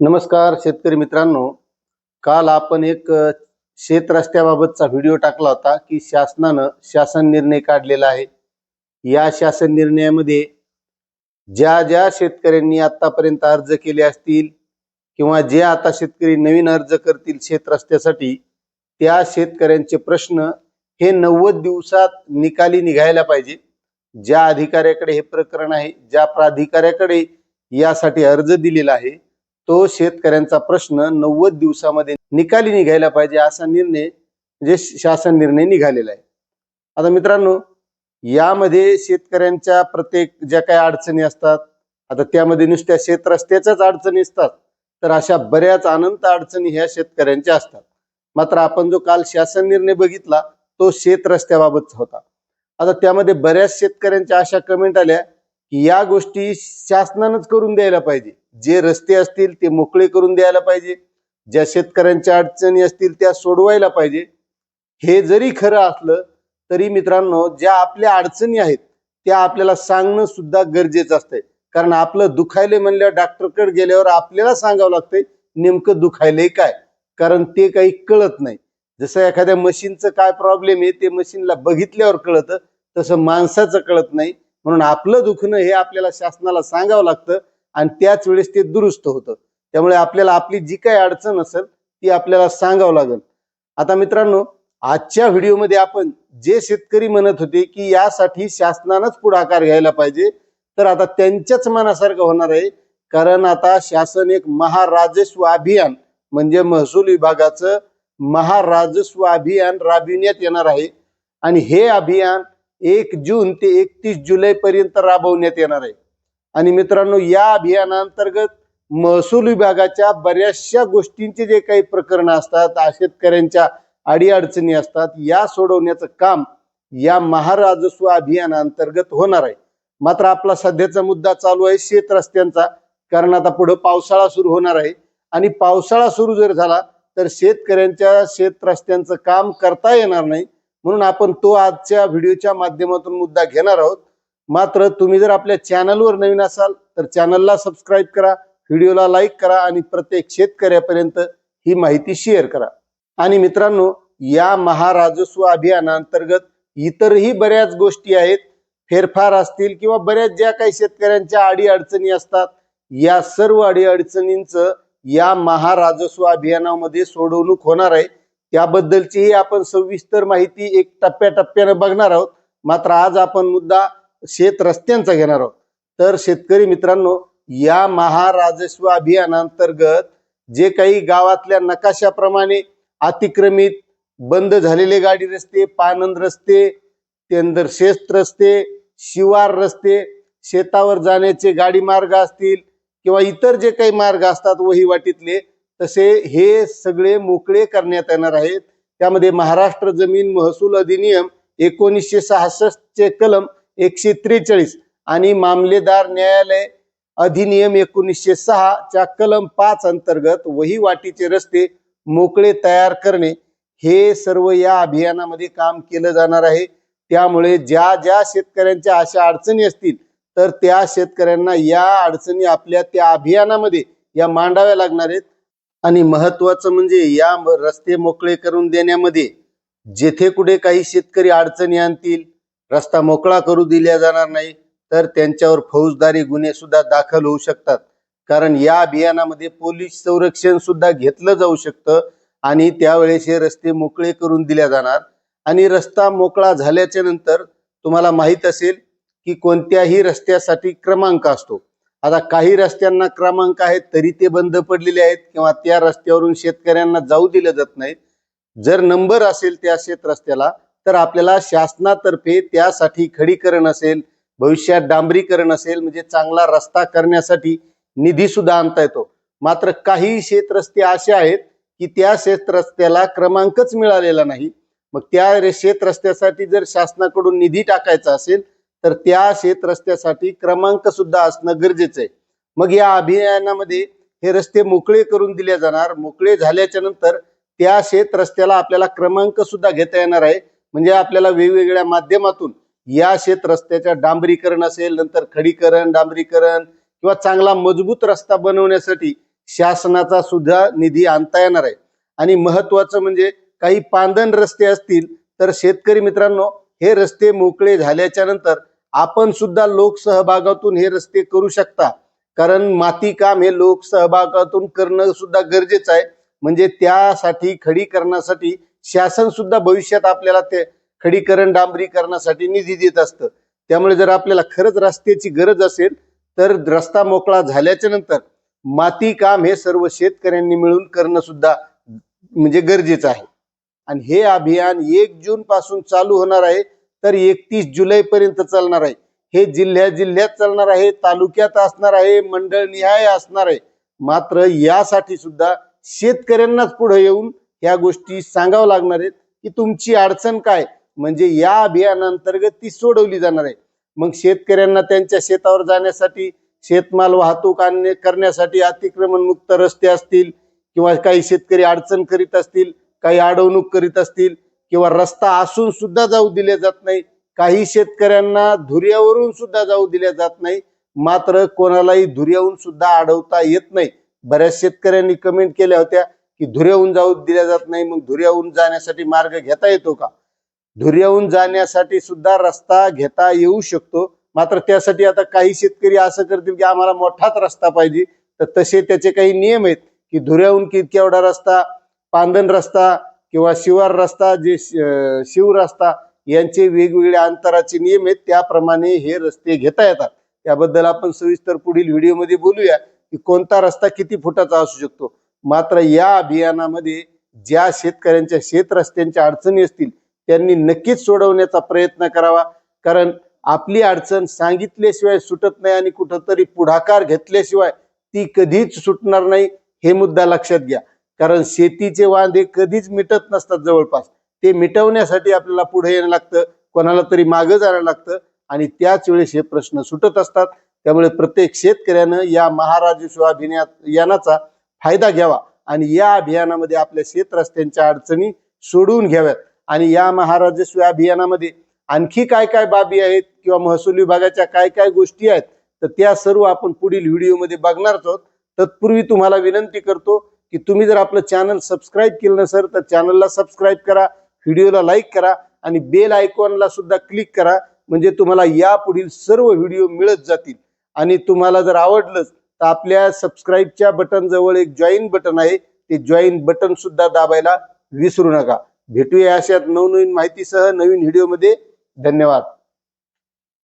नमस्कार शेतकरी मित्रांनो. काल आपण एक शेत रस्त्याबाबतचा व्हिडिओ टाकला होता की शासनानं शासन निर्णय काढलेला आहे. या शासन निर्णयामध्ये ज्या ज्या शेतकऱ्यांनी आतापर्यंत अर्ज केले असतील किंवा जे आता शेतकरी नवीन अर्ज करतील शेत रस्त्यासाठी त्या शेतकऱ्यांचे प्रश्न हे नव्वद दिवसात निकाली निघायला पाहिजे. ज्या अधिकाऱ्याकडे हे प्रकरण आहे ज्या प्राधिकाऱ्याकडे यासाठी अर्ज दिलेला आहे तो शेतकऱ्यांचा प्रश्न नव्वद दिवसामध्ये निकाली निघायला पाहिजे असा निर्णय म्हणजे शासन निर्णय निघालेला आहे. आता मित्रांनो यामध्ये शेतकऱ्यांच्या प्रत्येक ज्या काही अडचणी असतात आता त्यामध्ये नुसत्या शेत रस्त्याच्याच अडचणी असतात तर अशा बऱ्याच अनंत अडचणी ह्या शेतकऱ्यांच्या असतात. मात्र आपण जो काल शासन निर्णय बघितला तो शेत रस्त्याबाबतचा होता. आता त्यामध्ये बऱ्याच शेतकऱ्यांच्या अशा कमेंट आल्या की या गोष्टी शासनानंच करून द्यायला पाहिजे. जे रस्ते असतील ते मोकळे करून द्यायला पाहिजे. ज्या शेतकऱ्यांच्या अडचणी असतील त्या सोडवायला पाहिजे. हे जरी खरं असलं तरी मित्रांनो ज्या आपल्या अडचणी आहेत त्या आपल्याला सांगणं सुद्धा गरजेचं असतंय. कारण आपलं दुखायले म्हणल्यावर डॉक्टरकडे गेल्यावर आपल्याला सांगावं लागतंय नेमकं दुखायलंय काय? कारण ते काही कळत नाही. जसं एखाद्या मशीनचं काय प्रॉब्लेम आहे ते मशीनला बघितल्यावर कळतं तसं माणसाचं कळत नाही. म्हणून आपलं दुखणं हे आपल्याला शासनाला सांगावं लागतं आणि त्याच वेळेस ते दुरुस्त होतं. त्यामुळे आपल्याला आपली जी काही अडचण असेल ती आपल्याला सांगावं लागेल. आता मित्रांनो आजच्या व्हिडिओमध्ये आपण जे शेतकरी म्हणत होते की यासाठी शासनानंच पुढाकार घ्यायला पाहिजे तर आता त्यांच्याच मनासारखं होणार आहे. कारण आता शासन एक महाराजस्व अभियान म्हणजे महसूल विभागाचं महाराजस्व अभियान राबविण्यात येणार आहे. आणि हे अभियान एक जून ते एकतीस जुलै पर्यंत राबवण्यात येणार आहे. आणि मित्रांनो या अभियानांतर्गत महसूल विभागाच्या बऱ्याचशा गोष्टींचे जे काही प्रकरण असतात शेतकऱ्यांच्या अडीअडचणी असतात या सोडवण्याचं काम या महाराजस्व अभियानांतर्गत होणार आहे. मात्र आपला सध्याचा मुद्दा चालू आहे शेत रस्त्यांचा कारण आता पुढे पावसाळा सुरू होणार आहे. आणि पावसाळा सुरू जर झाला तर शेतकऱ्यांच्या शेत रस्त्यांचं काम करता येणार नाही. म्हणून आपण तो आजच्या व्हिडिओच्या माध्यमातून मुद्दा घेणार आहोत. मात्र तुम्ही जर आपल्या चॅनलवर नवीन असाल तर चॅनलला सबस्क्राईब करा व्हिडिओला लाईक करा आणि प्रत्येक शेतकऱ्यापर्यंत ही माहिती शेअर करा. आणि मित्रांनो या महाराजस्व अभियानांतर्गत इतरही बऱ्याच गोष्टी आहेत. फेरफार असतील किंवा बऱ्याच ज्या काही शेतकऱ्यांच्या अडीअडचणी असतात या सर्व अडी अडचणींचं या महाराजस्व अभियानामध्ये सोडवणूक होणार आहे. याबद्दलचीही आपण सविस्तर माहिती एक टप्प्याटप्प्यानं बघणार आहोत. मात्र आज आपण मुद्दा शेत रस्त्यांचा घेणार आहोत. तर शेतकरी मित्रांनो या महाराजस्व अभियानांतर्गत जे काही गावातल्या नकाशाप्रमाणे अतिक्रमित बंद झालेले गाडी रस्ते पानंद रस्ते त्यानंतर शेत रस्ते शिवार रस्ते शेतावर जाण्याचे गाडी मार्ग असतील किंवा इतर जे काही मार्ग असतात वहिवाटीतले तसे हे सगळे मोकळे करण्यात येणार आहेत. त्यामध्ये महाराष्ट्र जमीन महसूल अधिनियम एकोणीसशे सहासष्ट चे कलम एकशे त्रेचाळीस आणि मामलेदार न्यायालय अधिनियम एकोणीसशे सहा च्या कलम पाच अंतर्गत वहिवाटीचे रस्ते मोकळे तयार करणे हे सर्व या अभियानामध्ये काम केलं जाणार आहे. त्यामुळे ज्या ज्या शेतकऱ्यांच्या अशा अडचणी असतील तर त्या शेतकऱ्यांना या अडचणी आपल्या त्या अभियानामध्ये या मांडाव्या लागणार आहेत. आणि महत्वाचं म्हणजे या रस्ते मोकळे करून देण्यामध्ये जेथे कुठे काही शेतकरी अडचणी आणतील रस्ता मोकळा करू दिला जाणार नाही तर त्यांच्यावर फौजदारी गुन्हे सुद्धा दाखल होऊ शकतात. कारण या अभियानामध्ये पोलीस संरक्षण सुद्धा घेतलं जाऊ शकतं आणि त्यावेळेस हे रस्ते मोकळे करून दिल्या जाणार. आणि रस्ता मोकळा झाल्याच्यानंतर तुम्हाला माहीत असेल की कोणत्याही रस्त्यासाठी क्रमांक असतो. आता काही रस्त्यांना क्रमांक आहेत तरी ते बंद पडलेले आहेत किंवा त्या रस्त्यावरून शेतकऱ्यांना जाऊ दिलं जात नाहीत जर नंबर असेल त्या शेत रस्त्याला तर आपल्याला शासनातर्फे त्यासाठी खडीकरण असेल भविष्यात डांबरीकरण असेल म्हणजे चांगला रस्ता करण्यासाठी निधी सुद्धा आणता येतो. मात्र काही शेत रस्ते असे आहेत की त्या शेत रस्त्याला क्रमांकच मिळालेला नाही. मग त्या शेत रस्त्यासाठी जर शासनाकडून निधी टाकायचा असेल तर त्या शेत रस्त्यासाठी क्रमांक सुद्धा असणं गरजेचं आहे. मग या अभियानामध्ये हे रस्ते मोकळे करून दिले जाणार. मोकळे झाल्याच्यानंतर त्या शेत रस्त्याला आपल्याला क्रमांक सुद्धा घेता येणार आहे. म्हणजे आपल्याला वेगवेगळ्या माध्यमातून या शेत रस्त्याच्या डांबरीकरण असेल नंतर खडीकरण डांबरीकरण किंवा चांगला मजबूत रस्ता बनवण्यासाठी शासनाचा सुद्धा निधी आणता येणार आहे. आणि महत्वाचं म्हणजे काही पांदन रस्ते असतील तर शेतकरी मित्रांनो हे रस्ते मोकळे झाल्याच्यानंतर आपण सुद्धा लोकसहभागातून हे रस्ते करू शकता. कारण माती काम हे लोकसहभागातून करणं सुद्धा गरजेचं आहे. म्हणजे त्यासाठी खडीकरणासाठी शासन सुद्धा भविष्यात आपल्याला ते खडीकरण डांबरीकरणासाठी निधी देत असतं. त्यामुळे जर आपल्याला खरंच रस्त्याची गरज असेल तर रस्ता मोकळा झाल्याच्यानंतर माती काम हे सर्व शेतकऱ्यांनी मिळून करणं सुद्धा म्हणजे गरजेचं आहे. आणि हे अभियान एक जून पासून चालू होणार आहे. तर एकतीस जुलै पर्यंत चालणार आहे. हे जिल्ह्या जिल्ह्यात चालणार आहे तालुक्यात असणार आहे मंडळनिहाय असणार आहे. मात्र यासाठी सुद्धा शेतकऱ्यांनाच पुढे येऊन या गोष्टी सांगावं लागणार आहेत की तुमची अडचण काय? म्हणजे या अभियानांतर्गत ती सोडवली जाणार आहे. मग शेतकऱ्यांना त्यांच्या शेतावर जाण्यासाठी शेतमाल वाहतूक आणणे करण्यासाठी अतिक्रमण मुक्त रस्ते असतील किंवा काही शेतकरी अडचण करीत असतील काही अडवणूक करीत असतील किंवा रस्ता असून सुद्धा जाऊ दिले जात नाही. काही शेतकऱ्यांना धुऱ्यावरून सुद्धा जाऊ दिल्या जात नाही. मात्र कोणालाही धुऱ्याहून सुद्धा अडवता येत नाही. बऱ्याच शेतकऱ्यांनी कमेंट केल्या होत्या की धुऱ्याहून जाऊ दिल्या जात नाही मग धुऱ्याहून जाण्यासाठी मार्ग घेता येतो का? धुऱ्याहून जाण्यासाठी सुद्धा रस्ता घेता येऊ शकतो. मात्र त्यासाठी आता काही शेतकरी असं करतील की आम्हाला मोठाच रस्ता पाहिजे. तर तसे त्याचे काही नियम आहेत की धुऱ्याहून की एवढा रस्ता पांदन रस्ता किंवा शिवार रस्ता जे शिव रस्ता यांचे वेगवेगळ्या अंतराचे नियम आहेत त्याप्रमाणे हे रस्ते घेता येतात. त्याबद्दल आपण सविस्तर पुढील व्हिडिओमध्ये बोलूया की कोणता रस्ता किती फुटाचा असू शकतो. मात्र या अभियानामध्ये ज्या शेतकऱ्यांच्या शेत रस्त्यांच्या अडचणी असतील त्यांनी नक्कीच सोडवण्याचा प्रयत्न करावा. कारण आपली अडचण सांगितल्याशिवाय सुटत नाही आणि कुठंतरी पुढाकार घेतल्याशिवाय ती कधीच सुटणार नाही हे मुद्दा लक्षात घ्या. कारण शेतीचे वांदे कधीच मिटत नसतात जवळपास. ते मिटवण्यासाठी आपल्याला पुढे येणं लागतं कोणाला तरी मागं जायला लागतं आणि त्याच वेळेस हे प्रश्न सुटत असतात. त्यामुळे प्रत्येक शेतकऱ्यानं या महाराजेश्वर अभियानाचा फायदा घ्यावा आणि या अभियानामध्ये आपल्या शेत रस्त्यांच्या अडचणी सोडवून घ्याव्यात. आणि या महाराजस्व अभियानामध्ये आणखी काय काय बाबी आहेत किंवा महसूल विभागाच्या काय काय गोष्टी आहेत तर त्या सर्व आपण पुढील व्हिडिओमध्ये बघणारच आहोत. तत्पूर्वी तुम्हाला विनंती करतो की तुम्ही जर आपलं चॅनल सबस्क्राईब केलं नसेल तर चॅनलला सबस्क्राईब करा व्हिडिओला लाईक करा आणि बेल आयकॉनला सुद्धा क्लिक करा. म्हणजे तुम्हाला या पुढील सर्व व्हिडिओ मिळत जातील. आणि तुम्हाला जर आवडलंच तर आपल्या सबस्क्राईबच्या बटन जवळ एक जॉईन बटन आहे. ते जॉईन बटन सुद्धा दाबायला विसरू नका. भेटूया अशात नवनवीन माहितीसह नवीन व्हिडिओमध्ये धन्यवाद.